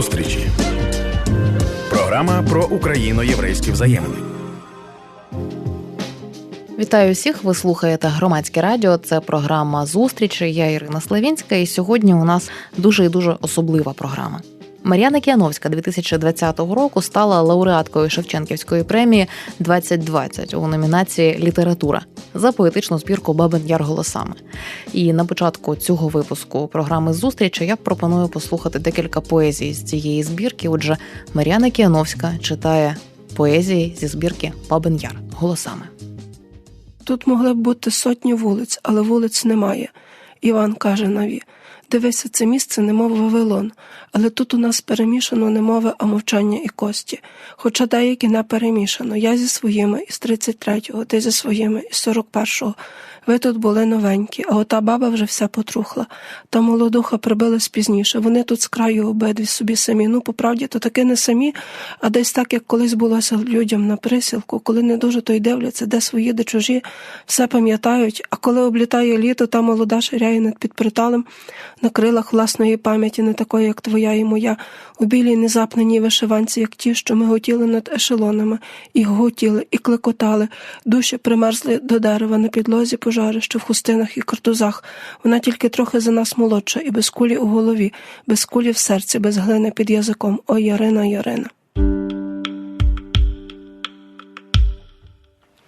Зустрічі. Програма про україно-єврейські взаємини. Вітаю всіх. Ви слухаєте громадське радіо. Це програма зустрічі. Я Ірина Славінська, і сьогодні у нас дуже і дуже особлива програма. Мар'яна Кіановська 2020 року стала лауреаткою Шевченківської премії 2020 у номінації Література за поетичну збірку Бабин Яр голосами. І на початку цього випуску програми зустрічі я пропоную послухати декілька поезій з цієї збірки. Отже, Мар'яна Кіановська читає поезії зі збірки Бабин Яр голосами. Тут могли б бути сотні вулиць, але вулиць немає. Іван каже Наві. Дивися, це місце немов Вавилон, але тут у нас перемішано не мови, а мовчання і кості. Хоча деякі не перемішано. Я зі своїми із 33-го, ти зі своїми із 41-го. Ви тут були новенькі, а ота баба вже вся потрухла. Та молодуха прибилась пізніше. Вони тут з краю обидві собі самі. Ну, по правді, то таки не самі, а десь так, як колись булося людям на присілку, коли не дуже то й дивляться, де свої, де чужі, все пам'ятають, а коли облітає літо, та молода ширяє над підприталем на крилах власної пам'яті, не такої, як твоя і моя, у білій незапненій вишиванці, як ті, що ми готіли над ешелонами, і готіли, і клекотали, душі примерзли до дерева на підлозі пожари, що в хустинах і картузах. Вона тільки трохи за нас молодша, і без кулі у голові, без кулі в серці, без глини під язиком. Ой, Ярина, Ярина.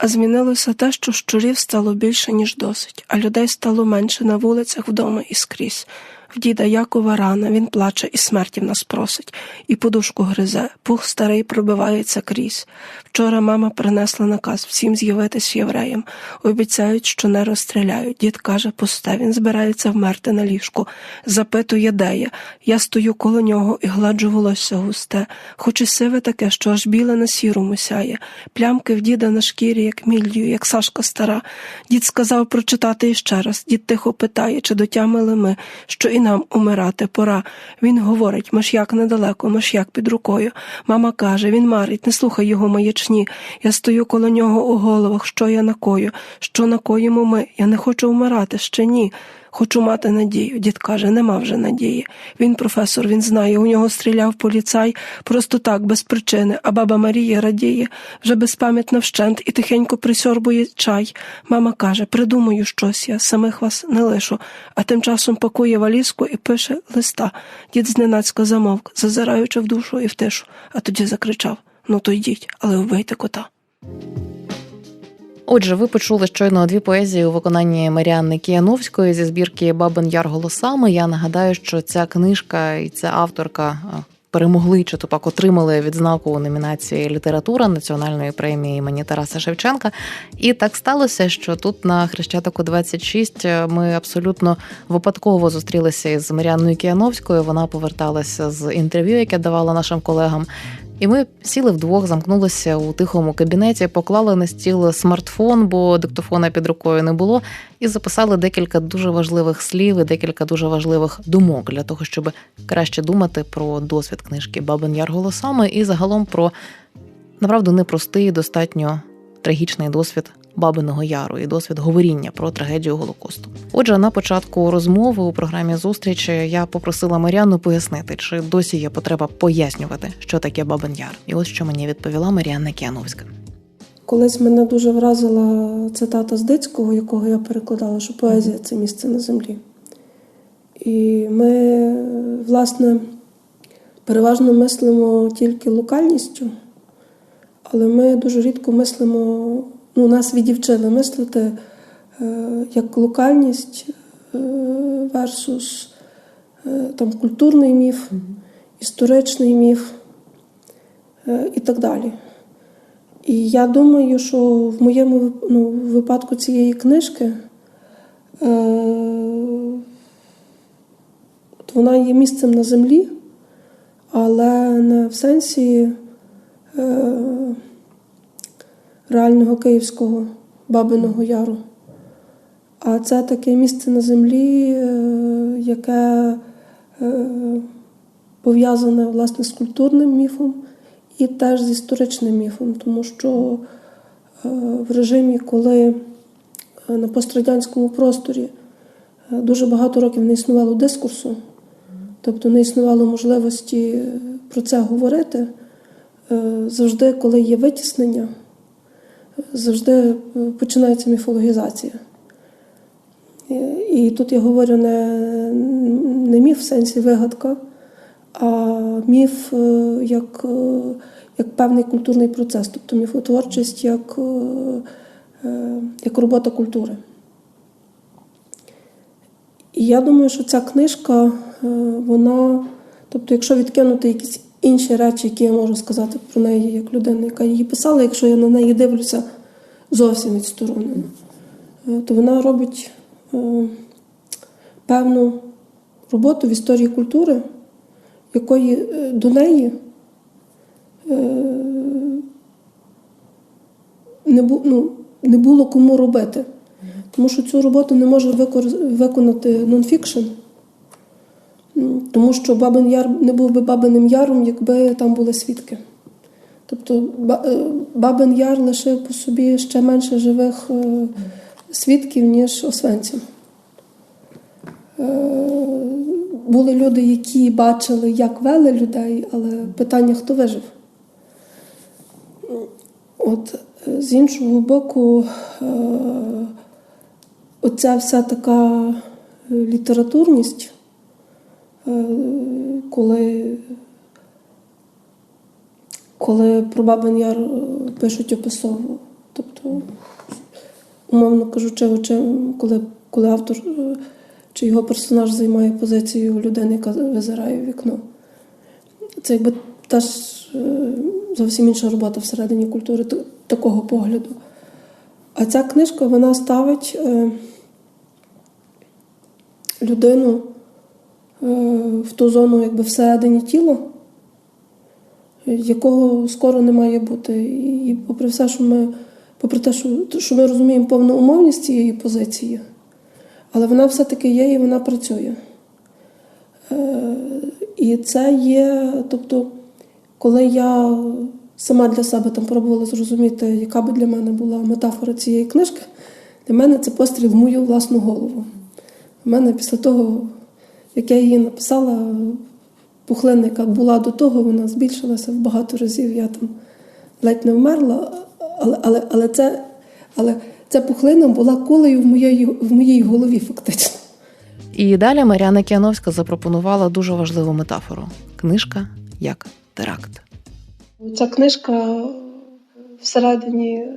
А змінилося те, що щурів стало більше, ніж досить, а людей стало менше на вулицях вдома і скрізь. В діда Якова рана, він плаче і смерті в нас просить, і подушку гризе, пух старий пробивається крізь. Вчора мама принесла наказ всім з'явитись євреям. Обіцяють, що не розстріляють. Дід каже, пусте, він збирається вмерти на ліжку. Запитує, де я. Я стою коло нього і гладжу волосся густе, хоч і сиве таке, що аж біле на сірому сяє. Плямки в діда на шкірі, як мільдію, як Сашка стара. Дід сказав прочитати іще раз. Дід тихо питає, чи дотямили ми, що і нам умирати пора. Він говорить, Маш'як недалеко, Маш'як під рукою. Мама каже, він марить, не слухай його маячні. Я стою коло нього у головах, що я накою, що накоїмо ми. Я не хочу вмирати, ще ні. Хочу мати надію. Дід каже, нема вже надії. Він професор, він знає, у нього стріляв поліцай просто так, без причини, а баба Марія радіє, вже безпам'ятна вщент і тихенько присьорбує чай. Мама каже, придумаю щось, я самих вас не лишу, а тим часом пакує валізку і пише листа. Дід зненацька замовк, зазираючи в душу і в тишу, а тоді закричав Ну то йдіть, але вбийте кота. Отже, ви почули щойно дві поезії у виконанні Маріанни Кіяновської зі збірки Бабин Яр голосами. Я нагадаю, що ця книжка і ця авторка перемогли чи то пак отримали відзнаку у номінації Література національної премії імені Тараса Шевченка. І так сталося, що тут на Хрещатику 26 ми абсолютно випадково зустрілися із Маріанною Кіяновською. Вона поверталася з інтерв'ю, яке давала нашим колегам. І ми сіли вдвох, замкнулися у тихому кабінеті, поклали на стіл смартфон, бо диктофона під рукою не було, і записали декілька дуже важливих слів і декілька дуже важливих думок для того, щоб краще думати про досвід книжки Бабин Яр голосами і загалом про направду непростий, достатньо трагічний досвід Бабиного Яру і досвід говоріння про трагедію Голокосту. Отже, на початку розмови у програмі зустрічі я попросила Маріану пояснити, чи досі є потреба пояснювати, що таке Бабин Яр. І ось що мені відповіла Маріанна Кіановська. Колись мене дуже вразила цитата з Дицького, якого я перекладала, що поезія це місце на землі. І ми, власне, переважно мислимо тільки локальністю, але ми дуже рідко мислимо ну, нас відівчили мислити е, як локальність е, versus е, там, культурний міф, історичний міф і так далі. І я думаю, що в моєму ну, випадку цієї книжки вона є місцем на землі, але не в сенсі реального Київського Бабиного Яру. А це таке місце на землі, е, яке е, пов'язане власне з культурним міфом і теж з історичним міфом, тому що е, в режимі, коли на пострадянському просторі дуже багато років не існувало дискурсу, тобто не існувало можливості про це говорити, завжди, коли є витіснення, завжди е, починається міфологізація. І, тут я говорю не, не міф в сенсі вигадка, а міф е, як, е, як певний культурний процес, тобто міфотворчість як, як робота культури. І я думаю, що ця книжка, вона, тобто, якщо відкинути якісь інші речі, які я можу сказати про неї як людина, яка її писала, якщо я на неї дивлюся зовсім відсторонено, е, то вона робить е, певну роботу в історії культури, якої е, до неї не, ну, не було кому робити. Тому що цю роботу не може виконати нонфікшн. Тому що Бабин Яр не був би Бабиним Яром, якби там були свідки. Тобто е, Бабин Яр лишив по собі ще менше живих е, свідків, ніж Освенцім. Е, Були люди, які бачили, як вели людей, але питання, хто вижив. От з іншого боку, оця вся така літературність, коли, коли про Бабин Яр е, пишуть описово. Тобто, умовно кажучи, коли, коли автор е, чи його персонаж займає позицію людини, яка визирає вікно. Це якби теж е, зовсім інша робота всередині культури такого погляду. А ця книжка вона ставить е, людину е, в ту зону якби всередині тіла, е, якого скоро не має бути. І, і попри все, що ми, попри те, що, що ми розуміємо повну умовність цієї позиції, але вона все-таки є і вона працює. Е, і це є, тобто, коли я сама для себе там пробувала зрозуміти, яка би для мене була метафора цієї книжки, для мене це постріл в мою власну голову. У мене після того, як я її написала, пухлина, яка була до того, вона збільшилася в багато разів. Я там ледь не вмерла, але, але, але, це, але ця пухлина була кулею в моїй, в моїй голові, фактично. І далі Мар'яна Кіановська запропонувала дуже важливу метафору: книжка як теракт. Ця книжка всередині е,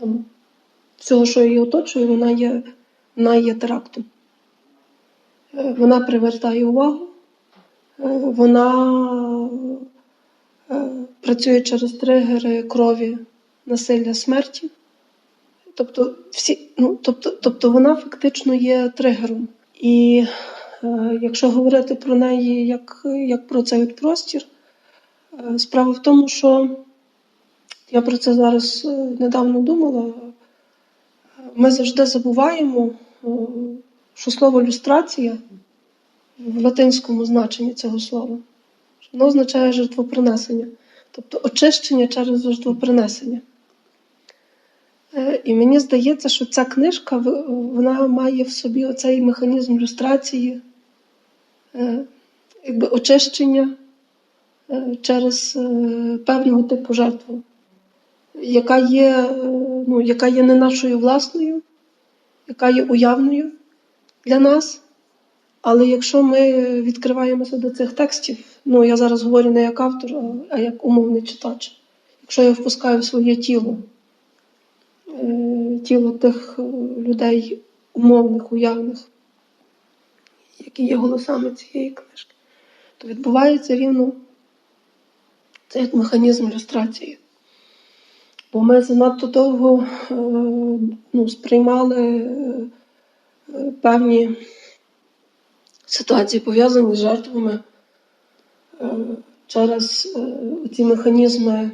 там, всього, що її оточує, вона є, вона є терактом. Вона привертає увагу, е, вона е, працює через тригери крові, насилля, смерті. Тобто, всі, ну, тобто, тобто вона фактично є тригером. І е, якщо говорити про неї як, як про цей от простір, Справа в тому, що я про це зараз недавно думала. Ми завжди забуваємо, що слово люстрація в латинському значенні цього слова воно означає жертвопринесення, тобто очищення через жертвопринесення. Е, І мені здається, що ця книжка вона має в собі оцей механізм люстрації, е, якби очищення е, через певного типу жертву, яка є, ну, яка є не нашою власною, яка є уявною для нас. Але якщо ми відкриваємося до цих текстів, ну я зараз говорю не як автор, а- як умовний читач, якщо я впускаю в своє тіло, е, тіло тих е, людей умовних, уявних, які є голосами цієї книжки, то відбувається рівно це як механізм ілюстрації. Бо ми занадто довго е, ну, сприймали певні ситуації, пов'язані з жертвами е, через е, ці механізми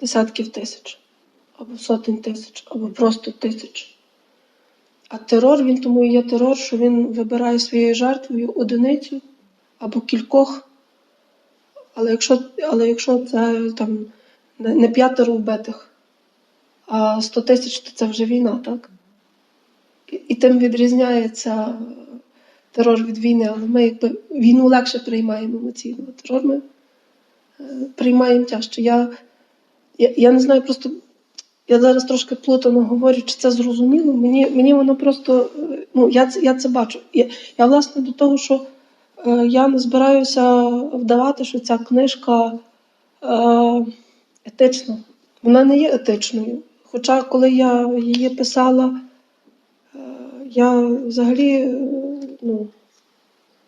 десятків тисяч, або сотень тисяч, або просто тисяч. А терор він тому і є терор, що він вибирає своєю жертвою одиницю або кількох. Але якщо, але якщо це там не, п'ятеро вбитих, а 100 тисяч, то це вже війна, так? І, тим відрізняється терор від війни, але ми якби війну легше приймаємо емоційно. Терор ми е, приймаємо тяжче. Я, я, я не знаю, просто я зараз трошки плутано говорю, чи це зрозуміло. Мені, мені воно просто е, ну, я, я це бачу. Я, я власне до того, що е, я не збираюся вдавати, що ця книжка етична. Вона не є етичною. Хоча, коли я її писала, я взагалі е, ну,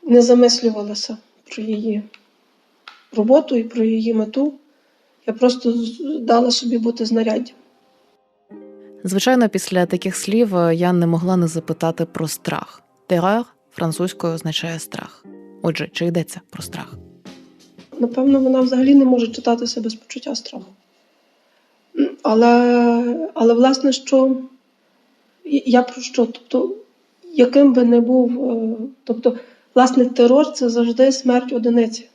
не замислювалася про її роботу і про її мету. Я просто дала собі бути знаряддям. Звичайно, після таких слів е, я не могла не запитати про страх. Терор французькою означає страх. Отже, чи йдеться про страх? Напевно, вона взагалі не може читатися без почуття страху. Але, але власне, що я про що? Тобто, яким би не був, е, тобто, власне, терор це завжди смерть одиниці.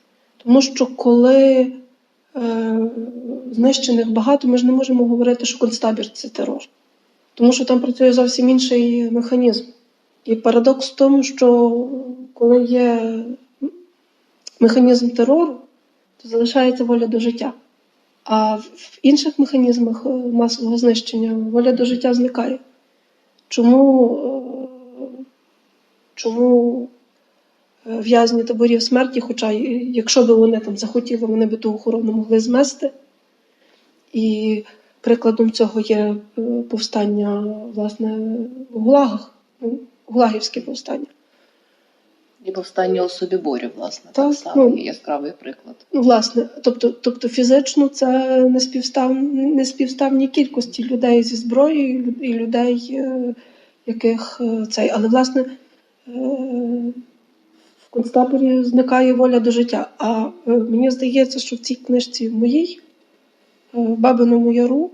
Тому що коли е, знищених багато, ми ж не можемо говорити, що концтабір це терор. Тому що там працює зовсім інший механізм. І парадокс в тому, що коли є механізм терору, то залишається воля до життя. А в- інших механізмах е, масового знищення воля до життя зникає. Чому, е, чому е, в'язні таборів смерті, хоча якщо б вони там захотіли, вони б ту охорону могли змести. І прикладом цього є е, повстання власне в Гулагах, ну, Гулагівське повстання. І повстання у Собіборі, власне, Так, так само ну. яскравий приклад. Ну, власне, тобто, тобто фізично це не співстав, не співставні кількості людей зі зброєю і людей, е, яких е, цей. Але власне е, в концтаборі зникає воля до життя. А мені здається, що в цій книжці моїй, Бабиному Яру,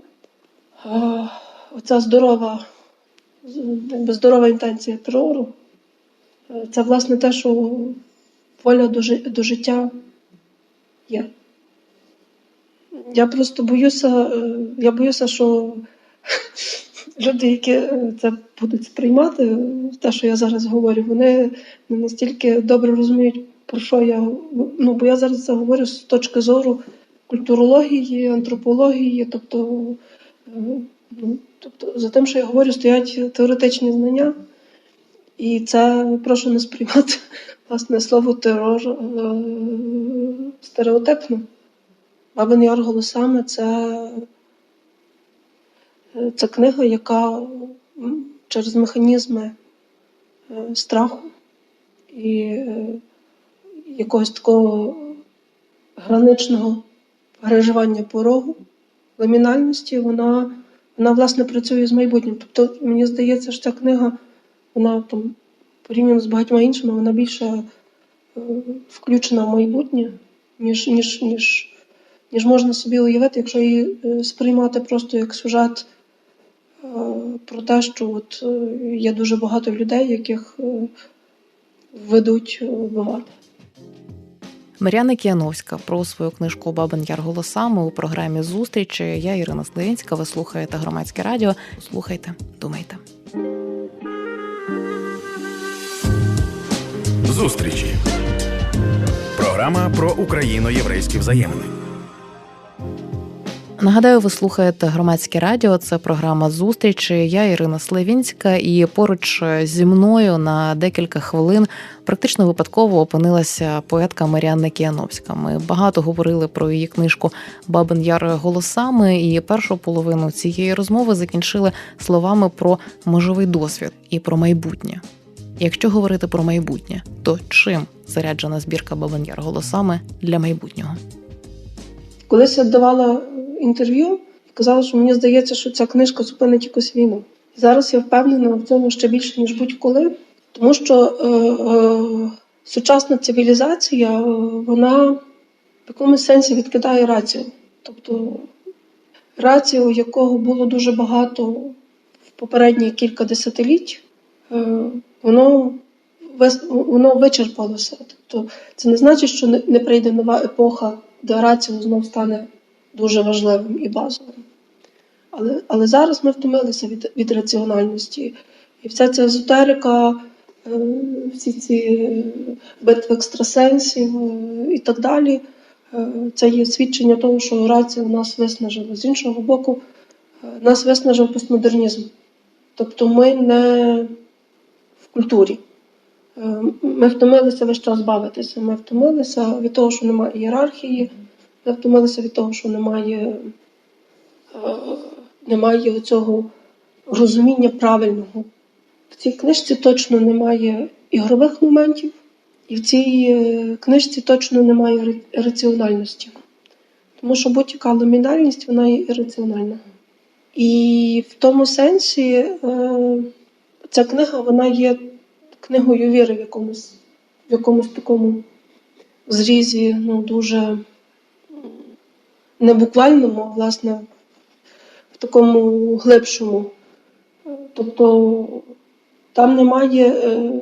оця здорова, здорова інтенція терору. Це власне те, що воля до, жи- до життя є. Я просто боюся, е, я боюся, що люди, які е, це будуть сприймати, те, що я зараз говорю, вони не настільки добре розуміють, про що я ну, бо я зараз це говорю з точки зору культурології, антропології, тобто, е, ну, тобто за тим, що я говорю, стоять теоретичні знання. І це прошу не сприймати власне слово терор е, стереотипно. Бабин Яр голосами це, е, це книга, яка через механізми е, страху і якогось такого граничного переживання порогу, ламінальності, вона, вона власне працює з майбутнім. Тобто, мені здається, що ця книга, вона там порівняно з багатьма іншими, вона більше е, включена в майбутнє, ніж, ніж, ніж, ніж можна собі уявити, якщо її е, сприймати просто як сюжет е, про те, що от є дуже багато людей, яких ведуть вбивати. Мар'яна Кіановська про свою книжку Бабин Яр голосами у програмі Зустрічі. Я Ірина Славінська. Ви слухаєте громадське радіо. Слухайте, думайте. Зустрічі. Програма про україно-єврейські взаємини. Нагадаю, ви слухаєте громадське радіо. Це програма зустрічі. Я Ірина Славінська, і поруч зі мною на декілька хвилин практично випадково опинилася поетка Маріанна Кіановська. Ми багато говорили про її книжку Бабин Яр голосами. І першу половину цієї розмови закінчили словами про можливий досвід і про майбутнє. Якщо говорити про майбутнє, то чим заряджена збірка Бабин голосами для майбутнього? Колись я давала інтерв'ю казала, що мені здається, що ця книжка зупинить якусь війну. І зараз я впевнена в цьому ще більше, ніж будь-коли, тому що е, е, сучасна цивілізація, е, вона в якомусь сенсі відкидає рацію. Тобто рацію, якого було дуже багато в попередні кілька десятиліть, е, воно, воно вичерпалося. Тобто це не значить, що не, прийде нова епоха, де рація знов стане дуже важливим і базовим. Але, але зараз ми втомилися від, від раціональності. І вся ця езотерика, е, всі ці е, битви екстрасенсів е, і так далі. Це є свідчення того, що рація нас виснажила. З іншого боку, нас виснажив постмодернізм. Тобто ми не культурі. Е, Ми втомилися весь час бавитися. Ми втомилися від того, що немає ієрархії, ми втомилися від того, що немає, е, немає цього розуміння правильного. В цій книжці точно немає ігрових моментів, і в цій е, книжці точно немає ра- раціональності. Тому що будь-яка номінальність вона є ірраціональна. І в тому сенсі ця книга вона є книгою віри в якомусь, в якомусь такому зрізі, ну, дуже не буквальному, а власне в такому глибшому. Тобто там немає е,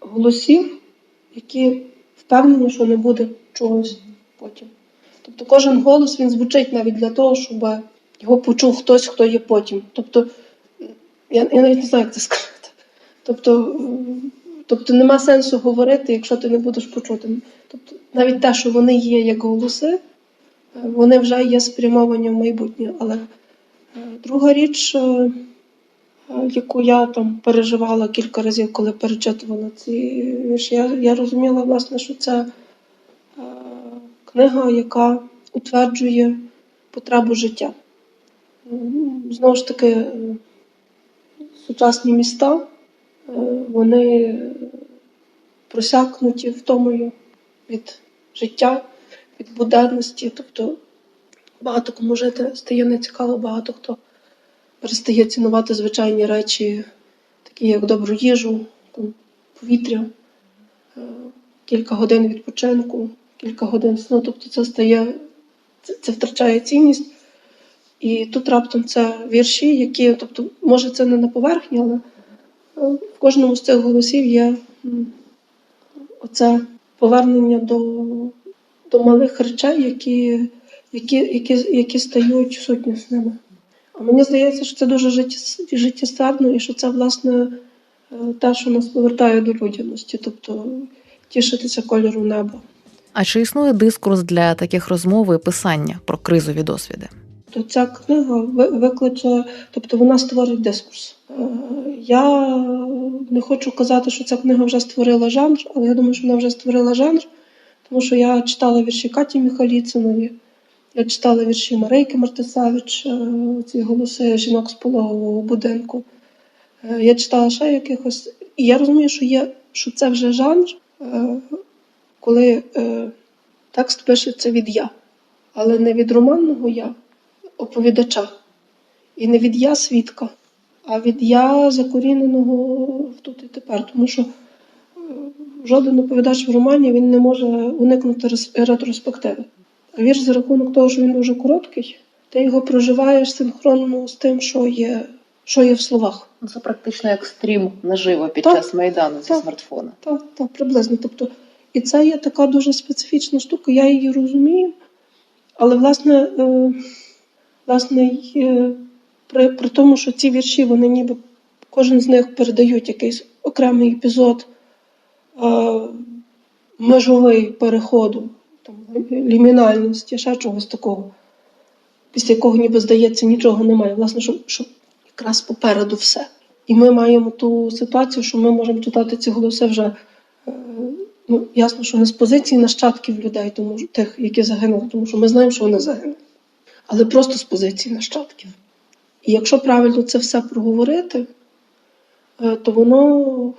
голосів, які впевнені, що не буде чогось потім. Тобто кожен голос він звучить навіть для того, щоб його почув хтось, хто є потім. Тобто, я, я навіть не знаю, як це сказати. Тобто, тобто нема сенсу говорити, якщо ти не будеш почутим. Тобто, навіть те, що вони є як голоси, е, вони вже є спрямовані в майбутнє. Але е, друга річ, е, яку я там переживала кілька разів, коли перечитувала ці вірші, я, я розуміла, власне, що це книга, яка утверджує потребу життя. Знову ж таки, сучасні міста, вони просякнуті втомою від життя, від буденності. Тобто багато кому жити стає нецікаво, багато хто перестає цінувати звичайні речі, такі як добру їжу, повітря, е, кілька годин відпочинку, кілька годин сну. Тобто це стає, це, це втрачає цінність. І тут раптом це вірші, які, тобто, може, це не на поверхні, але в кожному з цих голосів є оце повернення до, до малих речей, які, які, які, які стають сутнісними. А мені здається, що це дуже життєс- життєстверно і що це, власне, е, те, що нас повертає до людяності, тобто тішитися кольору неба. А чи існує дискурс для таких розмов і писання про кризові досвіди? То ця книга ви- викличе, тобто вона створить дискурс. Е, Я не хочу казати, що ця книга вже створила жанр, але я думаю, що вона вже створила жанр, тому що я читала вірші Каті Міхаліцинові, я читала вірші Марейки Мартисевич, е, ці голоси жінок з пологового будинку. Е, Я читала ще якихось. І я розумію, що є, що це вже жанр, коли текст пишеться від я, але не від романного я, оповідача. І не від я свідка, а від я закоріненого тут і тепер. Тому що е, жоден оповідач в романі він не може уникнути ретроспективи. А вірш за рахунок того, що він дуже короткий, ти його проживаєш синхронно з тим, що є, що є в словах. Ну, Це практично як стрім наживо під Так, час майдану зі смартфона. Так, так, приблизно. Тобто, і це є така дуже специфічна штука, я її розумію. Але, власне, е, власне е, при, при тому, що ці вірші, вони ніби кожен з них передають якийсь окремий епізод е, межовий переходу, там, лімінальності, ще чогось такого, після якого ніби здається, нічого немає. Власне, що, що якраз попереду все. І ми маємо ту ситуацію, що ми можемо читати ці голоси вже е, ну, ясно, що не з позиції нащадків людей, тому тих, які загинули, тому що ми знаємо, що вони загинули, але просто з позиції нащадків. І якщо правильно це все проговорити, е, то воно,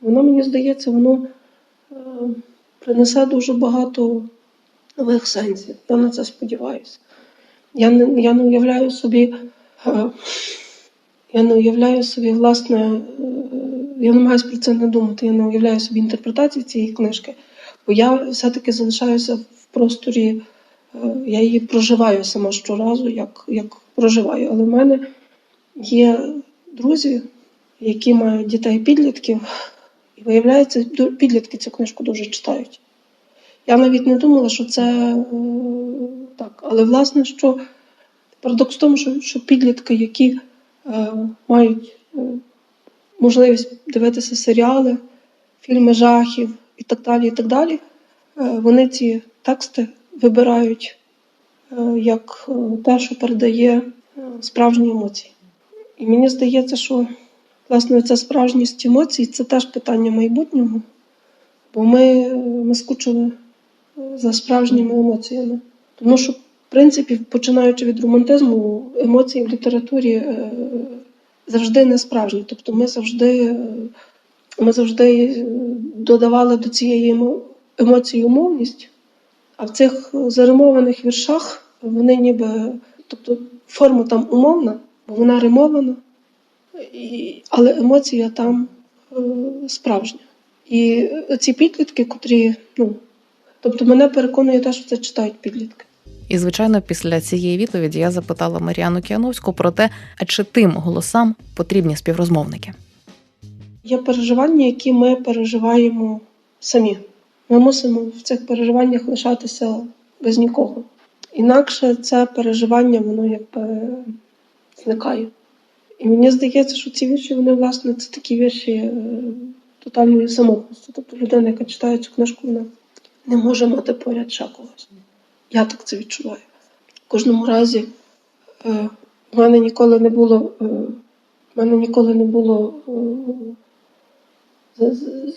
воно мені здається, воно е, принесе дуже багато нових сенсів. Я на це сподіваюся. Я не, я не уявляю собі. е, я не уявляю собі, власне, я намагаюся про це не думати, я не уявляю собі інтерпретації цієї книжки, бо я все-таки залишаюся в просторі, я її проживаю сама щоразу, як, як проживаю. Але в мене є друзі, які мають дітей-підлітків, і виявляється, підлітки цю книжку дуже читають. Я навіть не думала, що це е, так. Але власне, що парадокс в тому, що, що підлітки, які е, мають е, можливість дивитися серіали, фільми жахів і так далі. і так далі, е, вони ці тексти вибирають е, як те, що передає е, справжні емоції. І мені здається, що власне ця справжність емоцій це теж питання майбутнього, бо ми, е, ми скучили за справжніми емоціями. Тому що, в принципі, починаючи від романтизму, емоції в літературі завжди не справжні. Тобто ми завжди, ми завжди додавали до цієї емоції умовність, а в цих заримованих віршах вони ніби, тобто форма там умовна, бо вона римована, і, але емоція там е, справжня. І ці підлітки, котрі, ну, тобто мене переконує те, що це читають підлітки. І, звичайно, після цієї відповіді я запитала Маріану Кіановську про те, а чи тим голосам потрібні співрозмовники. Є переживання, які ми переживаємо самі. Ми мусимо в цих переживаннях лишатися без нікого. Інакше це переживання, воно якби зникає. І мені здається, що ці вірші, вони, власне, це такі вірші е, тотальної самотності. Тобто людина, яка читає цю книжку, вона не може мати поряд ще когось. Я так це відчуваю. В кожному разі е, в мене ніколи не було. Е, в мене ніколи не було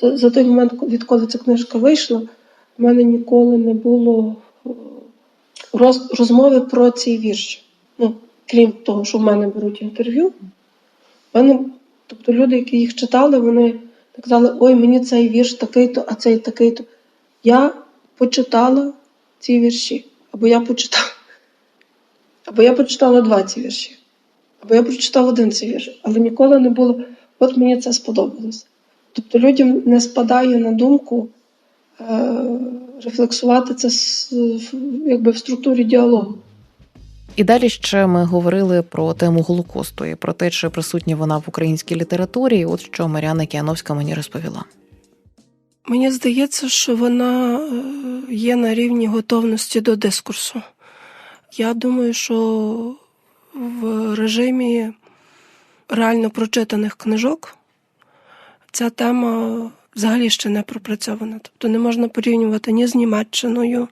за, той момент, відколи ця книжка вийшла, в мене ніколи не було е, роз, розмови про цей вірш. Ну, крім того, що в мене беруть інтерв'ю, в мене, тобто люди, які їх читали, вони казали, ой, мені цей вірш такий-то, а цей такий-то. Я почитала ці вірші, або я почитала, або я прочитала два ці вірші, або я прочитала один цей вірш, але ніколи не було, от мені це сподобалося. Тобто людям не спадає на думку е, рефлексувати це якби в структурі діалогу. І далі ще ми говорили про тему Голокосту і про те, чи присутня вона в українській літературі. І от що Маріана Кіановська мені розповіла. Мені здається, що вона е, є на рівні готовності до дискурсу. Я думаю, що в режимі реально прочитаних книжок ця тема взагалі ще не пропрацьована. Тобто не можна порівнювати ні з Німеччиною,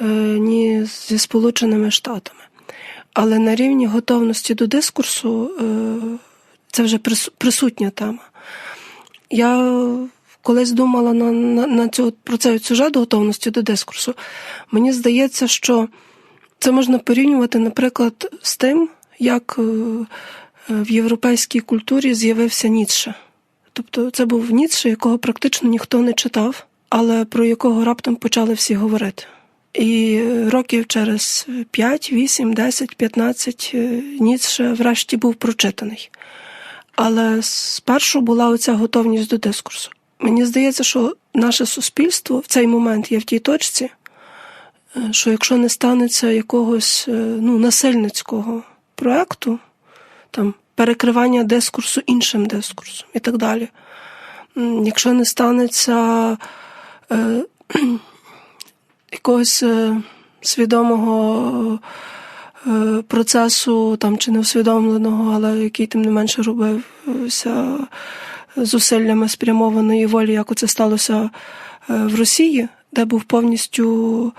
е, ні зі Сполученими Штатами. Але на рівні готовності до дискурсу е, це вже присутня тема. Я колись думала на, на, на цю, про цей сюжет готовності до дискурсу. Мені здається, що це можна порівнювати, наприклад, з тим, як е, в європейській культурі з'явився Ніцше. Тобто це був Ніцше, якого практично ніхто не читав, але про якого раптом почали всі говорити. І років через 5, 8, 10, 15 е, Ніцше врешті був прочитаний. Але спершу була оця готовність до дискурсу. Мені здається, що наше суспільство в цей момент є в тій точці, е, що якщо не станеться якогось е, ну, насильницького проекту, там перекривання дискурсу іншим дискурсом і так далі. Якщо не станеться е, якогось е, свідомого е, процесу, там чи неусвідомленого, але який тим не менше робився зусиллями спрямованої волі, як оце сталося е, в Росії, де був повністю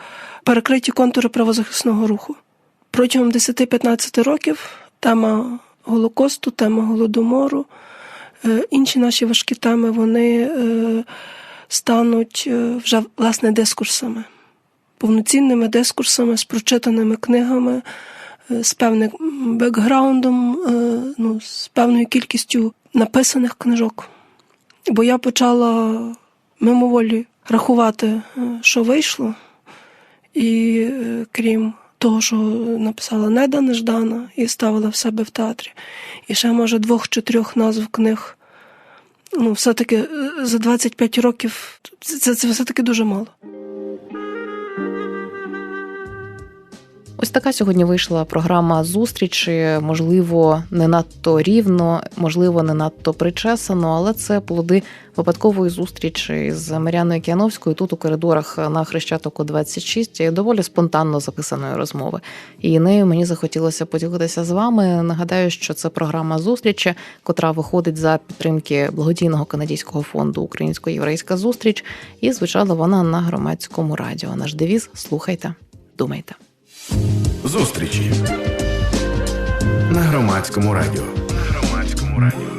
перекриті контури правозахисного руху. Протягом 10-15 років тема Голокосту, тема Голодомору, е, інші наші важкі теми вони е, стануть е, вже власне дискурсами, повноцінними дискурсами з прочитаними книгами, з певним бекграундом, ну, з певною кількістю написаних книжок. Бо я почала мимоволі рахувати, що вийшло, і крім того, що написала Неда Неждана і ставила в себе в театрі, і ще, може, двох чи трьох назв книг. Ну, все-таки е, за 25 років це, це все-таки дуже мало. Ось така сьогодні вийшла програма зустрічі. Можливо, не надто рівно, можливо, не надто причесано, але це плоди випадкової зустрічі з Мар'яною Кіановською тут у коридорах на Хрещатику 26 і доволі спонтанно записаної розмови. І нею мені захотілося поділитися з вами. Нагадаю, що це програма зустрічі, котра виходить за підтримки благодійного канадського фонду Українсько-єврейська зустріч, і звучала вона на громадському радіо. Наш девіз слухайте, думайте. Зустрічі на громадському радіо. На громадському радіо.